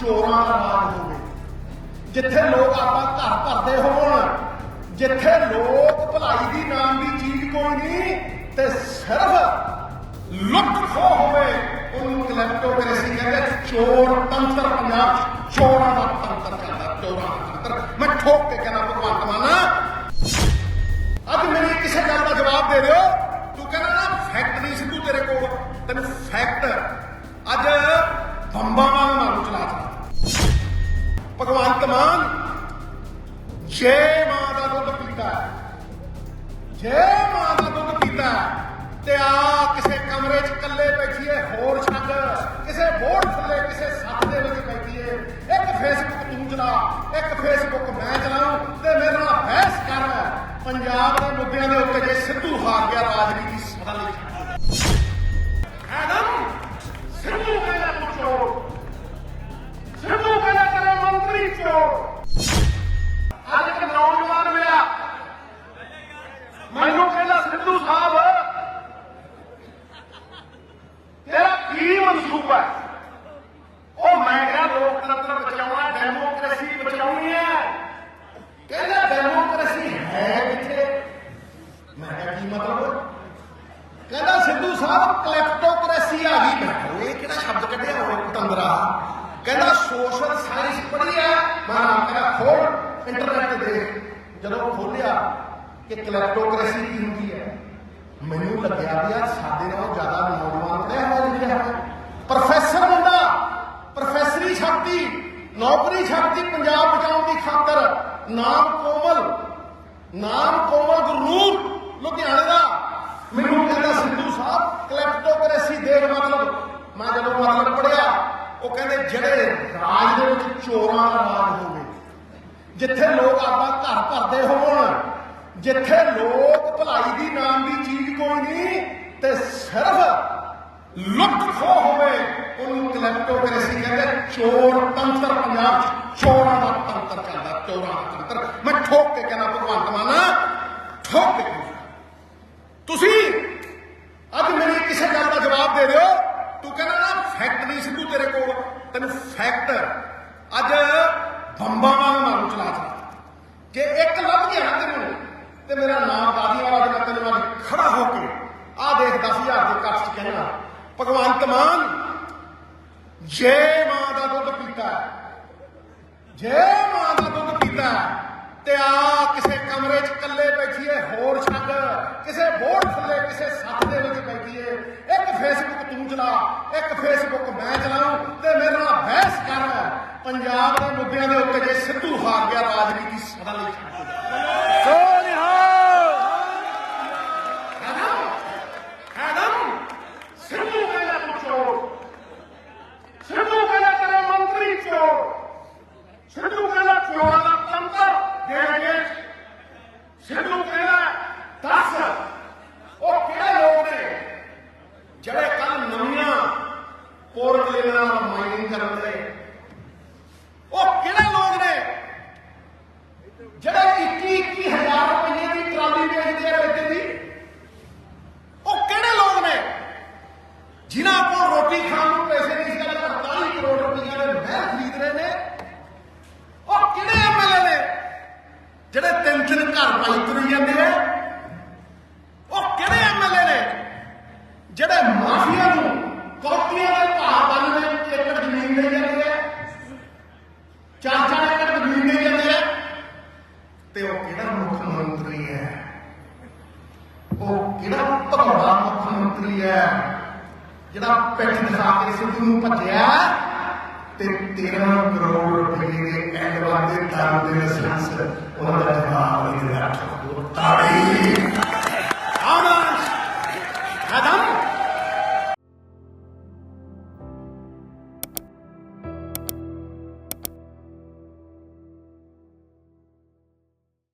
ਚੋਰਾਂ ਦਾ ਰਾਜ ਹੋਵੇ ਜਿੱਥੇ ਲੋਕ ਆਪਾਂ ਘਰ ਭਰਦੇ ਹੋਣ, ਜਿੱਥੇ ਲੋਕ ਭਲਾਈ ਦੀ ਨਾਮ ਦੀ ਚੀਜ਼ ਕੋਈ ਨਹੀਂ, ਤੇ ਸਿਰਫ ਲੁੱਟ ਖੋਹ ਹੋਵੇ, ਉਹਨੂੰ ਕਲੈਪਟੋਕ੍ਰੇਸੀ ਕਹਿੰਦੇ ਚੋਰ ਤੰਤਰ, ਪੰਜਾਬ ਚੋਰਾਂ ਦਾ ਤੰਤਰ ਚੱਲਦਾ, ਚੋਰਾਂ ਦਾ ਤੰਤਰ। ਮੈਂ ਠੋਕ ਕੇ ਕਹਿੰਦਾ, ਭਗਵੰਤ ਮਾਨ, ਅੱਜ ਮੇਰੀ ਕਿਸੇ ਗੱਲ ਦਾ ਜਵਾਬ ਦੇ ਦਿਓ। ਤੂੰ ਕਹਿੰਦਾ, ਨਾ ਫੈਕਟ ਨਹੀਂ ਸਿੱਧੂ ਤੇਰੇ ਕੋਲ। ਤੈਨੂੰ ਫੈਕਟ ਜੇ ਮਾਂ ਦਾ ਦੁੱਧ ਪੀਤਾ ਹੈ, ਜੇ ਮਾਂ ਦਾ ਦੁੱਧ ਪੀਤਾ ਤੇ ਆ ਕਿਸੇ ਕਮਰੇ 'ਚ ਇਕੱਲੇ ਬੈਠੀਏ ਹੋਰ ਛੱਡ। ਕਿਸੇ ਬੋਰਡ ਥੱਲੇ ਕਿਸੇ ਸੱਤ ਦੇ ਵਿੱਚ ਬੈਠੀਏ। ਇੱਕ ਫੇਸਬੁੱਕ ਤੂੰ ਚਲਾ ਇੱਕ ਫੇਸਬੁੱਕ ਮੈਂ ਚਲਾਉਂ ਤੇ ਮੇਰੇ ਨਾਲ ਬਹਿਸ ਕਰ। ਪੰਜਾਬ ਦੇ ਮੁੱਦਿਆਂ ਦੇ ਉੱਤੇ ਜੇ ਸਿੱਧੂ ਹਾਰ ਗਿਆ ਰਾਜਨੀਤੀ ਸਦਾ ਲਈ ਮਨਸੂਬਾ ਹੈ ਉਹ ਮੈਂ ਕਿਹਾ ਲੋਕਤੰਤਰ ਬਚਾਉਣਾ ਡੈਮੋਕ੍ਰੇਸੀ ਬਚਾਉਣੀ ਹੈ ਕਹਿੰਦਾ ਡੈਮੋਕ੍ਰੇਸੀ ਹੈ ਕਿੱਥੇ ਮੈਂ ਕਿਹਾ ਕੀ ਮਤਲਬ ਕਹਿੰਦਾ ਸਿੱਧੂ ਸਾਹਿਬ ਕਲੈਪਟੋਕ੍ਰੇਸੀ ਆ ਗਈ ਮੈਂ ਕਿਹਾ ਇਹ ਕਿਹੜਾ ਸ਼ਬਦ ਕੱਢਿਆ ਹੋਵੇ ਪਤੰਦਰਾ ਕਹਿੰਦਾ ਸੋਸ਼ਲ ਸਾਇੰਸ ਪੜ੍ਹੀ ਹੈ ਮੈਂ ਕਹਿੰਦਾ ਖੋਲ ਇੰਟਰਨੈਟ ਤੇ ਦੇਖ ਜਦੋਂ ਖੋਲਿਆ ਕਿ ਕਲੈਪਟੋਕ੍ਰੇਸੀ ਕੀ ਹੁੰਦੀ ਹੈ ਮੈਨੂੰ ਲੱਗਿਆ ਵੀ ਯਾਰ ਸਾਡੇ ਨਾਲੋਂ ਜ਼ਿਆਦਾ ਨੌਜਵਾਨ ਪੜਿਆ ਹੋਇਆ ਲਿਖਿਆ ਹੋਇਆ ਪ੍ਰੋਫੈਸਰ ਮੁੰਡਾ, ਪ੍ਰੋਫੈਸਰੀ ਛਾਪਤੀ ਨੌਕਰੀ ਛਾਪਤੀ ਪੰਜਾਬ ਬਚਾਉਣ ਦੀ ਖਾਤਰ ਨਾਮ ਕੋਮਲ ਨਾਮ ਕੋਮਲ ਗੁਰਨੂਰ, ਲੁਧਿਆਣੇ ਦਾ। ਮੈਨੂੰ ਕਹਿੰਦਾ ਸਿੱਧੂ ਸਾਹਿਬ ਕਲੈਪਟੋਕ੍ਰੇਸੀ ਦੇਖ ਮਤਲਬ। ਮੈਂ ਜਦੋਂ ਮਤਲਬ ਪੜਿਆ ਉਹ ਕਹਿੰਦੇ ਜਿਹੜੇ ਰਾਜ ਦੇ ਵਿੱਚ ਚੋਰਾਂ ਦਾ ਰਾਜ ਹੋਵੇ, ਜਿੱਥੇ ਲੋਕ ਆਪਾਂ ਘਰ ਭਰਦੇ ਹੋਣ, ਜਿੱਥੇ ਲੋਕ ਭਲਾਈ ਦੀ ਨਾਮ ਦੀ ਚੀਜ਼ ਕੋਈ ਨਹੀਂ, ਤੇ ਸਿਰਫ ਲੁੱਟ ਖੋਹ ਹੋਵੇ, ਉਹਨੂੰ ਕਲੈਪਟੋਕ੍ਰੇਸੀ ਕਹਿੰਦੇ ਚੋਰ ਤੰਤਰ ਪੰਜਾਬ 'ਚ, ਚੋਰਾਂ ਦਾ ਤੰਤਰ ਚੱਲਦਾ, ਚੋਰਾਂ ਦਾ ਤੰਤਰ। ਮੈਂ ਠੋਕ ਕੇ ਕਹਿੰਦਾ, ਭਗਵੰਤ ਮਾਨ, ਠੋਕ ਕੇ ਤੁਸੀਂ ਅੱਜ ਮੇਰੀ ਕਿਸੇ ਗੱਲ ਦਾ ਜਵਾਬ ਦੇ ਦਿਓ। ਤੂੰ ਕਹਿੰਦਾ ਨਾ ਫੈਕਟ ਨਹੀਂ ਸਿੱਧੂ ਤੇਰੇ ਕੋਲ। ਤੈਨੂੰ ਫੈਕਟ ਅੱਜ ਬੰਬਾਂ ਵਾਂਗ ਮਾਰੂ ਚਲਾ ਚਲਾ। ਜੇ ਇੱਕ ਲੱਭ ਗਿਆ ਨਾ ਤੈਨੂੰ, ਤੇ ਮੇਰਾ ਨਾਮ ਦਾਦੀ ਵਾਲਾ ਜਿਹੜਾ ਤੈਨੂੰ ਅੱਜ ਖੜਾ ਹੋ ਕੇ ਆਹ ਦੇਖ 10000 ਦੇ ਕੱਚ ਚ ਕਹਿਣਾ ਭਗਵੰਤ ਮਾਨ ਜੇ ਮਾਂ ਦਾ ਦੁੱਧ ਪੀਤਾ ਜੇ ਮਾਂ ਦਾ ਦੁੱਧ ਪੀਤਾ ਤੇ ਆ ਕਿਸੇ ਕਮਰੇ 'ਚ ਇਕੱਲੇ ਬੈਠੀਏ, ਹੋਰ ਛੱਡ, ਕਿਸੇ ਬੋਰਡ ਥੱਲੇ, ਕਿਸੇ ਸੱਤ ਦੇ ਵਿੱਚ ਬੈਠੀਏ। ਇੱਕ ਫੇਸਬੁੱਕ ਤੂੰ ਚਲਾ, ਇੱਕ ਫੇਸਬੁੱਕ ਮੈਂ ਚਲਾਉਂ ਤੇ ਮੇਰੇ ਨਾਲ ਬਹਿਸ ਕਰ। ਪੰਜਾਬ ਦੇ ਮੁੱਦਿਆਂ ਦੇ ਉੱਤੇ ਜੇ ਸਿੱਧੂ ਹਾਰ ਗਿਆ, ਰਾਜਨੀਤੀ ਸਦਾ ਲਈ ਛੱਡ ਦੇ ਐਡਮ ਸਿੱਧੂ ਕਹਿੰਦਾ ਤੂੰ ਚੋਰ ਸਿੱਧੂ ਕਹਿੰਦਾ ਤੇਰੇ ਮੰਤਰੀ ਚੋਰ ਸਿੱਧੂ ਕਹਿੰਦਾ ਚੋਰਾਂ ਦਾ ਤੰਤਰ ਦੇਣਗੇ ਸਿੱਧੂ ਕਹਿੰਦਾ ਦੱਸ ਉਹ ਕਿਹੜੇ ਲੋਕ ਨੇ ਜਿਹੜੇ ਕੱਲ ਨਵੀਆਂ ਪੋਰਟ ਨਾਲ ਮਾਈਨਿੰਗ ਕਰਨ ਦੇ। ਉਹ ਕਿਹੜੇ ਲੋਕ ਨੇ? ਜਿਹੜੇ ਮੰਤਰੀ ਹੈ। ਜਿਹੜਾ ਪਿੱਠ ਦਿਖਾ ਕੇ ਸਿੱਧੂ ਨੂੰ ਭੱਜਿਆ? ਤੇ 13 ਕਰੋੜ ਰੁਪਏ ਦੇ ਐਂਡ ਵਾਲੇ ਦਾਨ ਦੇ ਲਾਇਸੈਂਸ ਉਹਨਾਂ ਦਾ ਜਵਾਬ ਨਹੀਂ ਦਿੱਤਾ ਤਾੜੀ